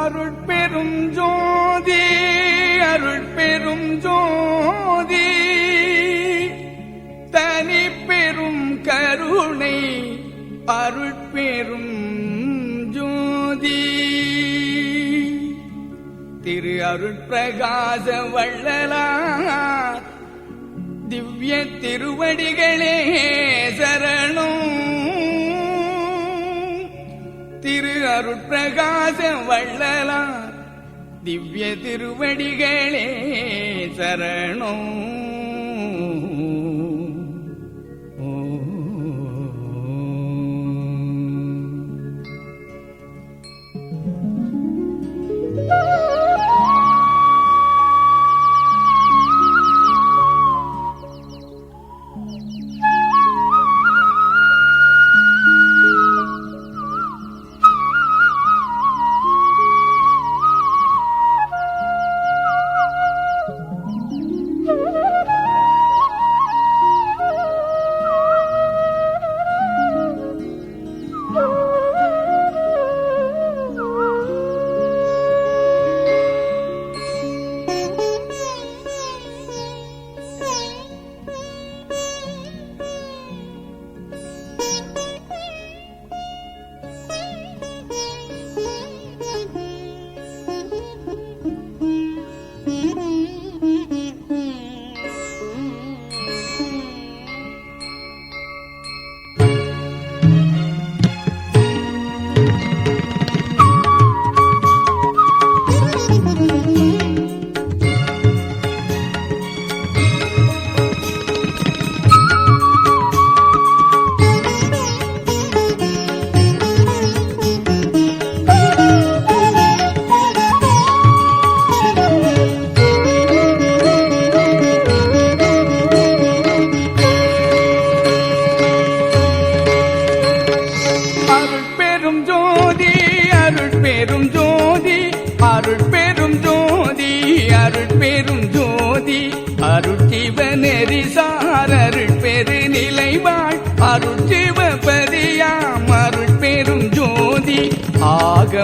அருட்பெரும் ஜோதி அருட்பெரும் ஜோதி. தனி பெரும் கருணை அருட்பெரும் ஜோதி. திரு அருட்பிரகாச வள்ளலார் திவ்ய திருவடிகளே சரணம். திரு அருட்பிரகாச வள்ளலார். திவ்ய திருவடிகளே சரணம்.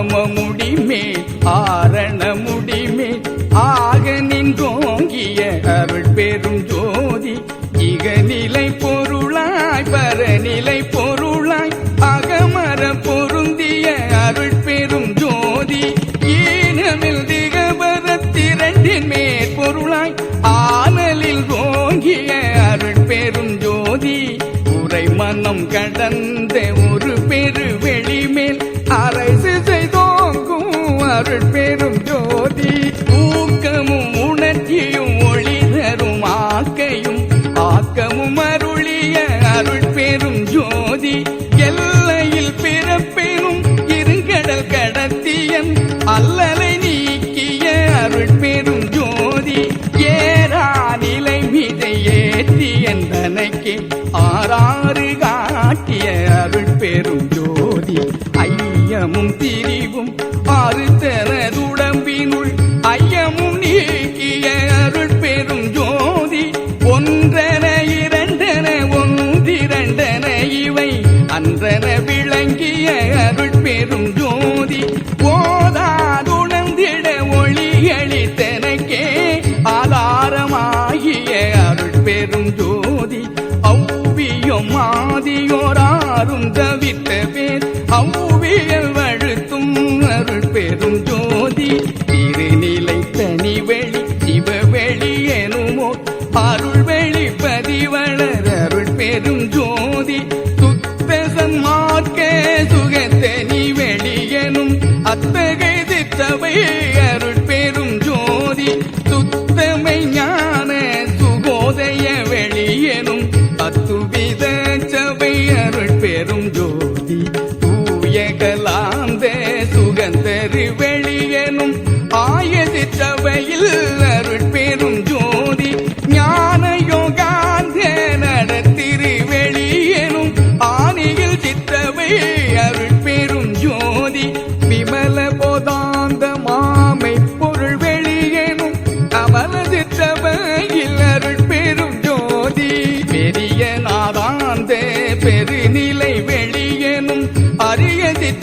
ஆரம முடிமேல் ஆரண முடிமேல் ஆக நின்றோங்கிய அருள் பெரும் ஜோதி இகநிலை பொருளாய் பரநிலை பொருளாய் அகமர பொருந்திய அருள் பெரும் ஜோதி ஈனமில் திகபரத்திரண்டின் மேற் பொருளாய் ஆனலில் ஓங்கிய அருள் பெரும் ஜோதி உரை மனம் கடந்த ஒரு பெரு அருள் பெரும் ஜோதி ஊக்கமும் உணர்ச்சியும் ஒளி தரும் ஆக்கையும் ஆக்கமும் அருளிய அருள் பெரும் ஜோதி. எல்லையில் பிறப்பெனும் இருங்கடல் கடத்தியன் அல்லலை நீக்கிய அருள் பெரும் ஜோதி. ஏறா நிலை மீதை ஏற்றி தனக்கே ஆறாறு காட்டிய அருள் பெரும் ஜோதி. ஐயமும் திரி ஆதியோராரும் தவித்த பேர் ஔவியல்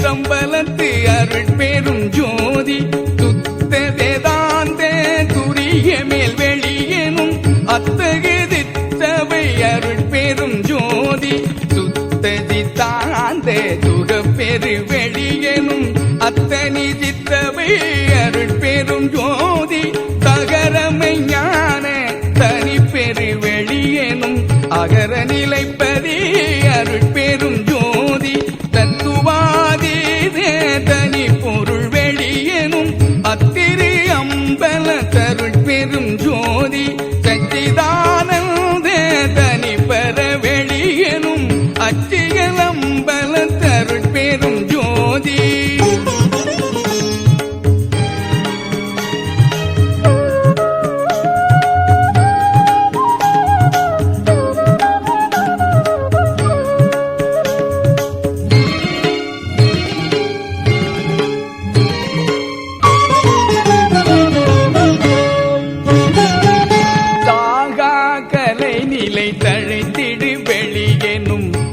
கம்பலத்து அருள் பெரும் ஜோதி.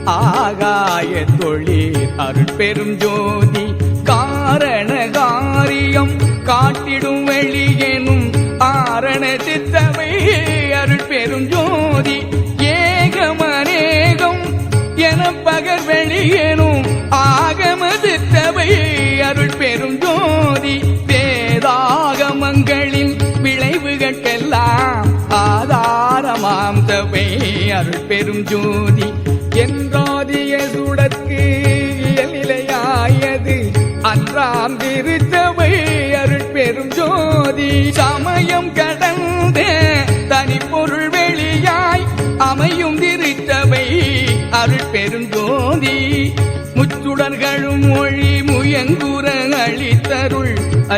ஆகாய தொழில் அருள் பெரும் ஜோதி காரண காரியம் காட்டிடும் வெளியெனும் ஆரண சித்தமை அருள் பெரும் ஜோதி. ஏகமநேகம் என பகர் வெளியேனும் ஆகம சித்தவை அருள் பெரும் ஜோதி. வேதாகமங்களின் விளைவுகளுக்கெல்லாம் ஆதாரமாம் தவை அருள் பெரும் ஜோதி. என்றாதிய சுடற்கு இயல்நிலையாயது. அன்றாம் திருத்தவை அருட்பெரும் ஜோதி. சமயம் கடந்த தனி பொருள் வெளியாய் அமையும் திருத்தவை அருட்பெரும் ஜோதி. முச்சுடர்களும் மொழி முயங்குற அளித்தருள்